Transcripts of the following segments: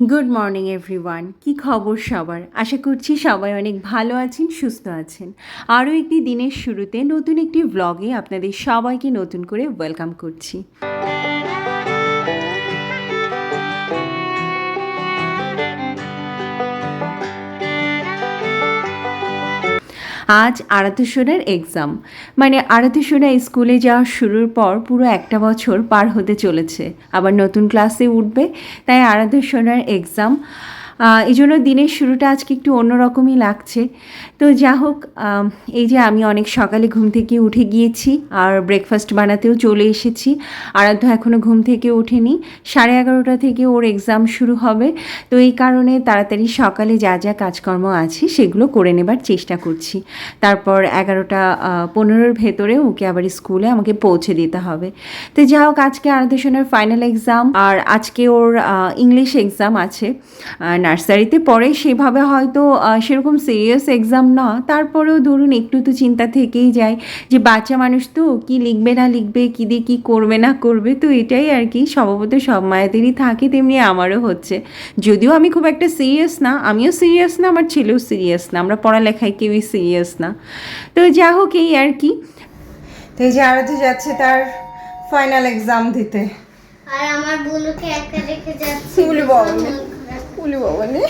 Good morning everyone কি খবর সবার? আশা করছি সবাই অনেক ভালো আছেন, সুস্থ আছেন। আরও একটি দিনের শুরুতে নতুন একটি ব্লগে আপনাদের সবাইকে নতুন করে ওয়েলকাম করছি। আজ আরাধ্যসোনার এক্সাম মানে আরাধ্যসোনা স্কুলে যাওয়া শুরুর পর পুরো একটা বছর পার হতে চলেছে। আবার নতুন ক্লাসে উঠবে, তাই আরাধ্যসোনার এক্সাম এই জন্য দিনের শুরুটা আজকে একটু অন্যরকমই লাগছে। তো যা হোক এই যে আমি অনেক সকালে ঘুম থেকে উঠে গিয়েছি আর ব্রেকফাস্ট বানাতেও চলে এসেছি। আরাধ্য এখনও ঘুম থেকে ওঠেনি। সাড়ে এগারোটা থেকে ওর এক্সাম শুরু হবে। তো এই কারণে তাড়াতাড়ি সকালে যা যা কাজকর্ম আছে সেগুলো করে নেবার চেষ্টা করছি। তারপর এগারোটা পনেরোর ভেতরে ওকে আবার স্কুলে আমাকে পৌঁছে দিতে হবে। তো যা হোক, আজকে আরাধ্যসনের ফাইনাল এক্সাম আর আজকে ওর ইংলিশ এক্সাম আছে। নার্সারিতে পড়ে সেভাবে হয়তো সেরকম সিরিয়াস এক্সাম না। তারপরেও ধরুন একটু তো চিন্তা থেকেই যায় যে বাচ্চা মানুষ তো কি লিখবে না লিখবে কী দিয়ে কী করবে না করবে তো এটাই আর কি স্বভাবত সব মায়েদেরই থাকে তেমনি আমারও হচ্ছে। যদিও আমি খুব একটা সিরিয়াস না আমিও সিরিয়াস না আমার ছেলেও সিরিয়াস না আমরা পড়ালেখায় কেউই সিরিয়াস না। তো যা হোক এই আর কি। তো এই যে আরাধ্যা যাচ্ছে তার ফাইনাল এক্সাম দিতে। আর আমার বুলুকে একা রেখে যাচ্ছে। বুলু বাবা закулювані.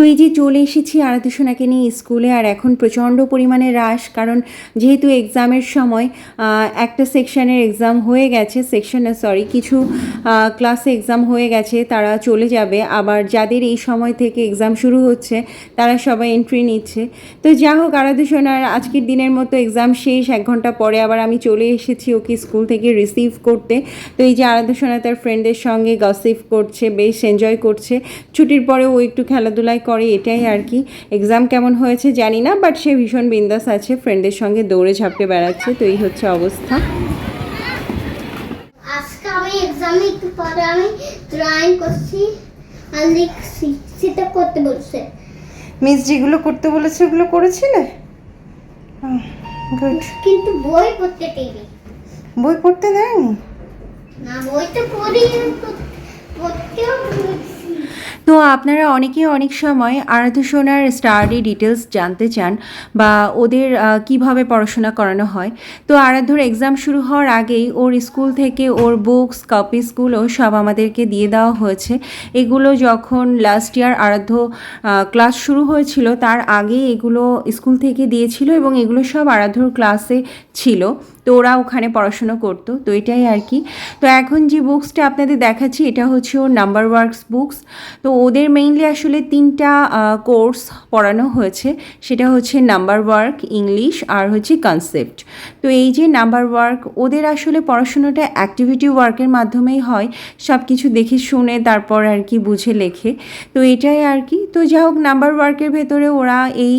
তো এই যে চলে এসেছি আরাধ্যসোনাকে নিয়ে স্কুলে, আর এখন প্রচণ্ড পরিমাণে রাশ, কারণ যেহেতু এক্সামের সময় একটা সেকশানের এক্সাম হয়ে গেছে, সেকশনে সরি কিছু ক্লাসে এক্সাম হয়ে গেছে, তারা চলে যাবে। আবার যাদের এই সময় থেকে এক্সাম শুরু হচ্ছে, তারা সবাই এন্ট্রি নিচ্ছে। তো যা হোক, আরাধ্যসোনার আজকের দিনের মতো এক্সাম শেষ, এক ঘণ্টা পরে আবার আমি চলে এসেছি ওকে স্কুল থেকে রিসিভ করতে। তো এই যে আরাধ্যসোনা তার ফ্রেন্ডের সঙ্গে গসিপ করছে, বেশ এনজয় করছে। ছুটির পরে ও একটু খেলাধুলাই করে এটাই আর কি। এক্সাম কেমন হয়েছে জানি না বাট সে ভীষণ বিন্দাস আছে ফ্রেন্ডের সঙ্গে দৌড়ে ঝাপটে বেড়াচ্ছে তো এই হচ্ছে অবস্থা। আজকে আমি এক্সামে একটু পরে আমি ড্রয়িং করছি আর লিখছি সেটা করতে বলছে। মিস যেগুলো করতে বলেছে ওগুলো করেছিলে? গুড কিন্তু বই পড়তে দেয়নি। বই পড়তে দেয়নি? না বই তো পড়ি পড়তেও। তো আপনারা অনেকে অনেক সময় আরাধ্যসোনার স্টাডি ডিটেলস জানতে চান বা ওদের কীভাবে পড়াশোনা করানো হয়। তো আরাধ্যর এক্সাম শুরু হওয়ার আগেই ওর স্কুল থেকে ওর বুকস কপিসগুলো সব আমাদেরকে দিয়ে দেওয়া হয়েছে। এগুলো যখন লাস্ট ইয়ার আরাধ্য ক্লাস শুরু হয়েছিল, তার আগে এগুলো স্কুল থেকে দিয়েছিল এবং এগুলো সব আরাধ্যর ক্লাসে ছিল। তো ওরা ওখানে পড়াশুনো করতো, তো এটাই আর কি। তো এখন যে বুকসটা আপনাদের দেখাচ্ছি, এটা হচ্ছে ওর নাম্বার ওয়ার্কস বুকস তো ওদের মেইনলি আসলে তিনটা কোর্স পড়ানো হয়েছে। সেটা হচ্ছে নাম্বার ওয়ার্ক ইংলিশ আর হচ্ছে কনসেপ্ট তো এই যে নাম্বার ওয়ার্ক ওদের আসলে পড়াশোনাটা অ্যাক্টিভিটি ওয়ার্কের মাধ্যমেই হয়। সব কিছু দেখে শুনে, তারপর আর কি বুঝে লেখে। তো এটাই আর কি। তো যা হোক নাম্বার ওয়ার্কের ভেতরে ওরা এই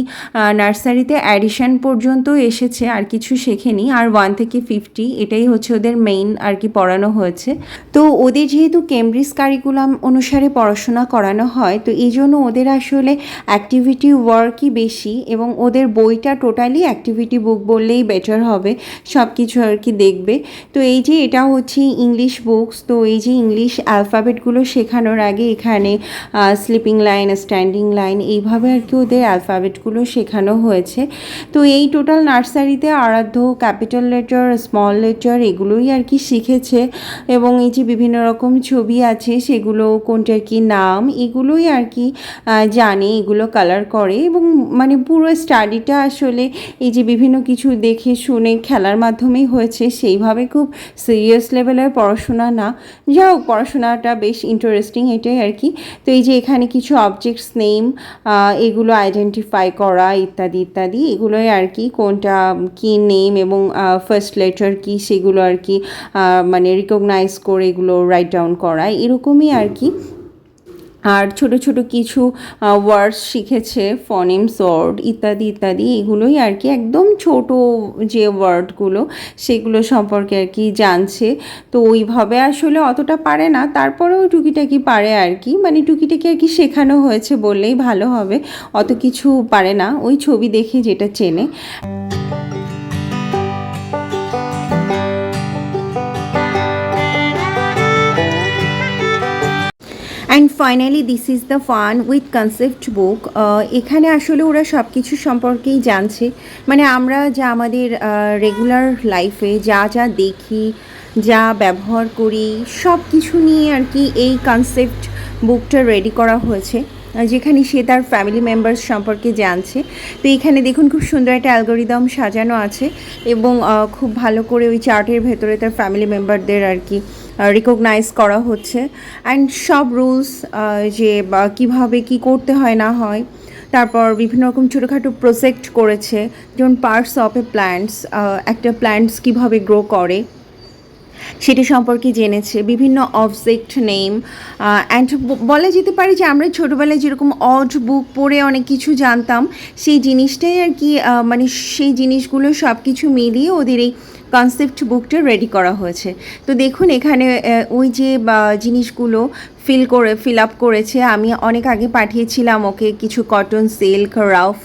নার্সারিতে অ্যাডিশন পর্যন্ত এসেছে, আর কিছু শেখেনি। আর ওয়ান থেকে ফিফটি এটাই হচ্ছে ওদের মেইন আর কি পড়ানো হয়েছে। তো ওদের যেহেতু কেমব্রিজ কারিকুলাম অনুসারে পড়াশোনা করানো হয়, তো এই জন্য ওদের আসলে অ্যাক্টিভিটি ওয়ার্কই বেশি এবং ওদের বইটা টোটালি অ্যাক্টিভিটি বুক বললেই বেটার হবে সব কিছু আর কি দেখবে। তো এই যে এটা হচ্ছে ইংলিশ বুকস তো এই যে ইংলিশ অ্যালফাবেটগুলো শেখানোর আগে এখানে স্লিপিং লাইন স্ট্যান্ডিং লাইন এইভাবে আর কি ওদের অ্যালফাবেটগুলো শেখানো হয়েছে। তো এই টোটাল নার্সারিতে আরাধ্য ক্যাপিটাল লেটার স্মল লেটার এগুলোই আর কি শিখেছে এবং এই যে বিভিন্ন রকম ছবি আছে সেগুলো কোনটার কি নাম এগুলোই আর কি জানে, এগুলো কালার করে এবং মানে পুরো স্টাডিটা আসলে এই যে বিভিন্ন কিছু দেখে শুনে খেলার মাধ্যমেই হয়েছে সেইভাবে খুব সিরিয়াস লেভেলের পড়াশোনা না। যা হোক, পড়াশোনাটা বেশ ইন্টারেস্টিং এটাই আর কি। তো এই যে এখানে কিছু অবজেক্টস নেম এগুলো আইডেন্টিফাই করা ইত্যাদি ইত্যাদি এগুলোই আর কি কোনটা কি নেম এবং ফার্স্ট লেটার কি সেগুলো আর কি মানে রিকগনাইজ করে এগুলো রাইট ডাউন করা এরকমই আর কি। আর ছোট ছোট কিছু ওয়ার্ডস শিখেছে ফনেমস ওয়ার্ড ইত্যাদি ইত্যাদি, এগুলোই আর কি একদম ছোট যে ওয়ার্ডগুলো সেগুলো সম্পর্কে আর কি জানছে। তো ওইভাবে আসলে অতটা পারে না, তারপরেও টুকিটাকি পারে আর কি মানে টুকিটাকি আর কি শেখানো হয়েছে বললেই ভালো হবে, অত কিছু পারে না, ওই ছবি দেখে যেটা চেনে। Finally this is the fun with concept book এখানে আসলে ওরা সব কিছু সম্পর্কেই জানছে। মানে আমরা যা আমাদের রেগুলার লাইফে যা যা দেখি, যা ব্যবহার করি সব কিছু নিয়ে আর কি এই কনসেপ্ট বুকটা রেডি করা হয়েছে। যেখানে সে তার ফ্যামিলি মেম্বার্স সম্পর্কে জানছে। তো এখানে দেখুন খুব সুন্দর একটা অ্যালগোরিদম সাজানো আছে এবং খুব ভালো করে ওই চার্টের ভেতরে তার ফ্যামিলি মেম্বারদের আর কি রিকগনাইজ করা হচ্ছে। অ্যান্ড সব রুলস যে কীভাবে কী করতে হয়, না হয়, তারপর বিভিন্ন রকম ছোটোখাটো প্রজেক্ট করেছে। যেমন পার্টস অফ এ প্ল্যান্টস একটা প্ল্যান্টস কীভাবে গ্রো করে, সেটা সম্পর্কে জেনেছে। বিভিন্ন অবজেক্ট নেম অ্যান্ড বলা যেতে পারে যে, আমরা ছোটোবেলায় যেরকম অড বুক পড়ে অনেক কিছু জানতাম, সেই জিনিসটাই আর কি মানে সেই জিনিসগুলো সব কিছু মিলিয়ে ওদের এই কনসেপ্ট বুকটা রেডি করা হয়েছে। তো দেখুন, এখানে ওই যে জিনিসগুলো ফিল করে ফিল আপ করেছে। আমি অনেক আগে পাঠিয়েছিলাম ওকে কিছু কটন সিল্ক রাফ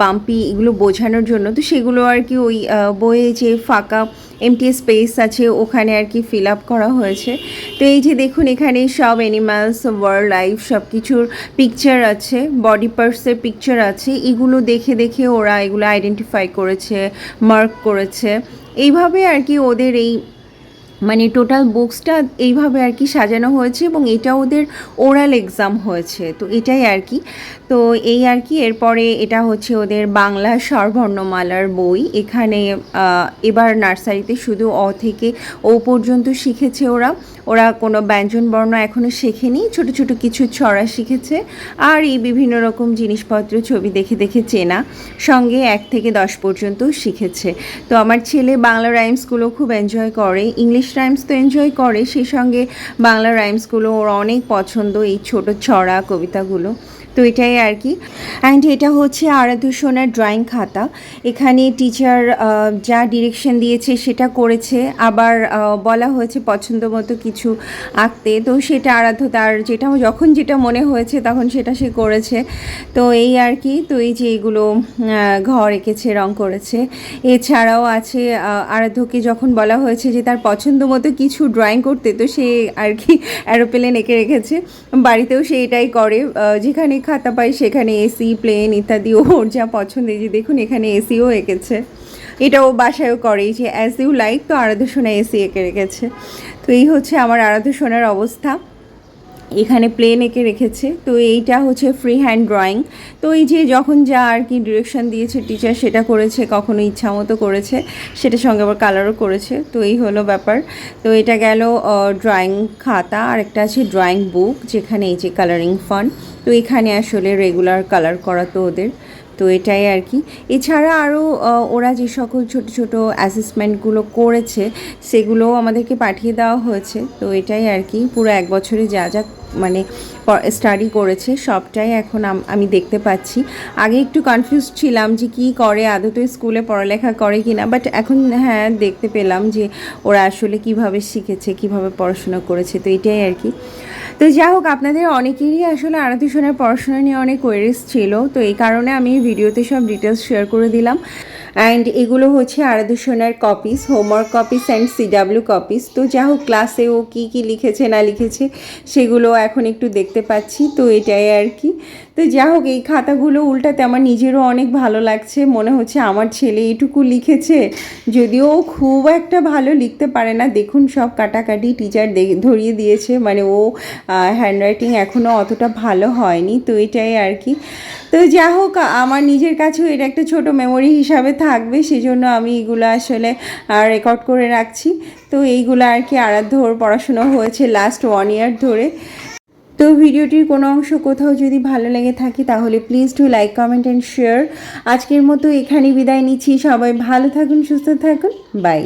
বাম্পি এগুলো বোঝানোর জন্য। তো সেগুলো আর কি ওই বইয়ে যে ফাঁকা এমটি স্পেস আছে, ওখানে আর কি ফিল আপ করা হয়েছে। তো এই যে দেখুন, এখানে সব অ্যানিমালস ওয়ার্ল্ড লাইফ সব কিছুর পিকচার আছে বডি পার্টসের পিকচার আছে। এগুলো দেখে দেখে ওরা এগুলো আইডেন্টিফাই করেছে মার্ক করেছে। এইভাবে আর কি ওদের এই মানে টোটাল বুকসটা এইভাবে আর কি সাজানো হয়েছে এবং এটা ওদের ওরাল এক্সাম হয়েছে। তো এটাই আর কি। তো এই আর কি, এরপরে এটা হচ্ছে ওদের বাংলা স্বরবর্ণমালার বই। এখানে এবার নার্সারিতে শুধু অ থেকে ও পর্যন্ত শিখেছে ওরা। ওরা কোনো ব্যঞ্জন বর্ণ এখনও শেখেনি, ছোট ছোট কিছু ছড়া শিখেছে আর এই বিভিন্ন রকম জিনিসপত্র ছবি দেখে দেখে চেনা। সঙ্গে এক থেকে দশ পর্যন্ত শিখেছে। তো আমার ছেলে বাংলা রাইমসগুলো খুব এনজয় করে ইংলিশ রাইমস তো এনজয় করে, সেই সঙ্গে বাংলা রাইমসগুলো ওর অনেক পছন্দ, এই ছোট ছড়া কবিতাগুলো। তো এটাই আর কি। অ্যান্ড এটা হচ্ছে আরাধ্য সোনার ড্রয়িং খাতা। এখানে টিচার যা ডিরেকশন দিয়েছে সেটা করেছে। আবার বলা হয়েছে পছন্দ মতো কিছু আঁকতে। তো সেটা আরাধ্য তার যেটা, যখন যেটা মনে হয়েছে তখন সেটা সে করেছে। তো এই আর কি, তো এই যে এগুলো ঘর এঁকেছে, রং করেছে। এছাড়াও আছে আরাধ্যকে যখন বলা হয়েছে যে তার পছন্দ মতো কিছু ড্রয়িং করতে, তো সে আর কি অ্যারোপ্লেন এঁকে রেখেছে। বাড়িতেও সে এটাই করে যেখানে খাতা পাই, সেখানে এসি, প্লেন ইত্যাদি ওর যা পছন্দের যে দেখুন এখানে এসিও এঁকেছে। এটাও বাসায়ও করে যে অ্যাজ ইউ লাইক তো আরাধ্য সোনা এসি এঁকে রেখেছে। তো এই হচ্ছে আমার আরাধ্য সোনার অবস্থা। এখানে প্লেন এঁকে রেখেছে। তো এইটা হচ্ছে ফ্রি হ্যান্ড ড্রয়িং তো এই যে যখন যা আর কি ডিরেকশন দিয়েছে টিচার সেটা করেছে, কখনো ইচ্ছা মতো করেছে, সেটার সঙ্গে আবার কালারও করেছে। তো এই হলো ব্যাপার। তো এটা গেল ড্রয়িং খাতা আর একটা আছে ড্রয়িং বুক যেখানে এই যে কালারিং ফান তো এখানে আসলে রেগুলার কালার করা তো ওদের। তো এটাই আর কি। এছাড়া আরও ওরা যে সকল ছোট ছোট অ্যাসেসমেন্টগুলো করেছে, সেগুলোও আমাদেরকে পাঠিয়ে দেওয়া হয়েছে। তো এটাই আর কি। পুরো এক বছরে যা যা মানে স্টাডি করেছে, সবটাই এখন আমি দেখতে পাচ্ছি। আগে একটু কনফিউজ ছিলাম যে কি করে আদতে স্কুলে পড়ালেখা করে কি না বাট এখন হ্যাঁ দেখতে পেলাম যে ওরা আসলে কীভাবে শিখেছে, কীভাবে পড়াশোনা করেছে, তো এটাই আর কি। তো যাই হোক, আপনাদের অনেকেরই আসলে আরাধ্য সোনার পড়াশোনা নিয়ে অনেক কোয়েরিজ ছিল, তো এই কারণে আমি ভিডিওতে সব ডিটেলস শেয়ার করে দিলাম। অ্যান্ড এগুলো হচ্ছে Aradhya Sonar copies homework copies and CW copies তো যা হোক ক্লাসে ও কী কী লিখেছে, না লিখেছে, সেগুলো এখন একটু দেখতে পাচ্ছি, তো এটাই আর কি। তো যা হোক, এই খাতাগুলো উল্টাতে আমার নিজেরও অনেক ভালো লাগছে। মনে হচ্ছে আমার ছেলে এইটুকু লিখেছে, যদিও খুব একটা ভালো লিখতে পারে না। দেখুন, সব কাটাকাটি টিচার ধরিয়ে দিয়েছে মানে ও হ্যান্ডরাইটিং এখনও অতটা ভালো হয়নি, তো এটাই আর কি। তো যা হোক, আমার নিজের কাছেও এটা একটা ছোট মেমোরি হিসাবে থাকবে, সেজন্য আমি এগুলো আসলে রেকর্ড করে রাখছি। তো এইগুলো আর কি আরাধ্যর পড়াশুনো হয়েছে লাস্ট ওয়ান ইয়ার ধরে। তো ভিডিওটির কোনো অংশ কোথাও যদি ভালো লেগে থাকে, তাহলে please to like comment and share আজকের মতো এখানেই বিদায় নিচ্ছি। সবাই ভালো থাকুন, সুস্থ থাকুন। বাই